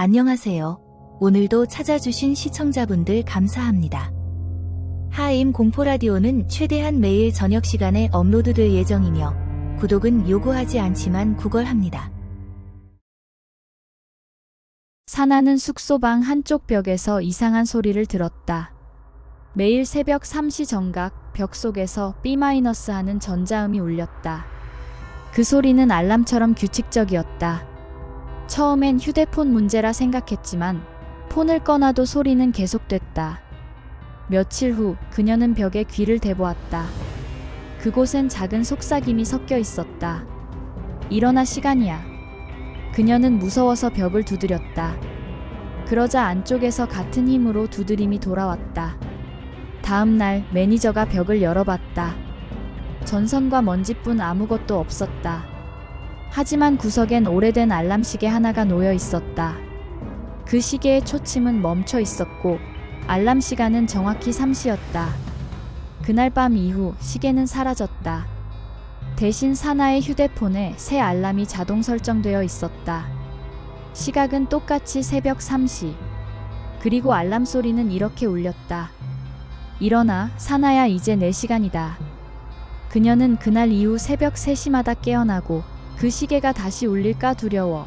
안녕하세요. 오늘도 찾아주신 시청자분들 감사합니다. 하임 공포라디오는 최대한 매일 저녁 시간에 업로드될 예정이며 구독은 요구하지 않지만 구걸합니다. 사나는 숙소방 한쪽 벽에서 이상한 소리를 들었다. 매일 새벽 3시 정각 벽 속에서 B- 하는 전자음이 울렸다. 그 소리는 알람처럼 규칙적이었다. 처음엔 휴대폰 문제라 생각했지만 폰을 꺼놔도 소리는 계속됐다. 며칠 후 그녀는 벽에 귀를 대보았다. 그곳엔 작은 속삭임이 섞여 있었다. 일어나 시간이야. 그녀는 무서워서 벽을 두드렸다. 그러자 안쪽에서 같은 힘으로 두드림이 돌아왔다. 다음 날 매니저가 벽을 열어봤다. 전선과 먼지뿐 아무것도 없었다. 하지만 구석엔 오래된 알람 시계 하나가 놓여 있었다. 그 시계의 초침은 멈춰 있었고 알람 시간은 정확히 3시였다. 그날 밤 이후 시계는 사라졌다. 대신 사나의 휴대폰에 새 알람이 자동 설정되어 있었다. 시각은 똑같이 새벽 3시. 그리고 알람 소리는 이렇게 울렸다. 일어나, 사나야, 이제 내 시간이다. 그녀는 그날 이후 새벽 3시마다 깨어나고 그 시계가 다시 울릴까 두려워.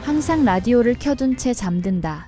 항상 라디오를 켜둔 채 잠든다.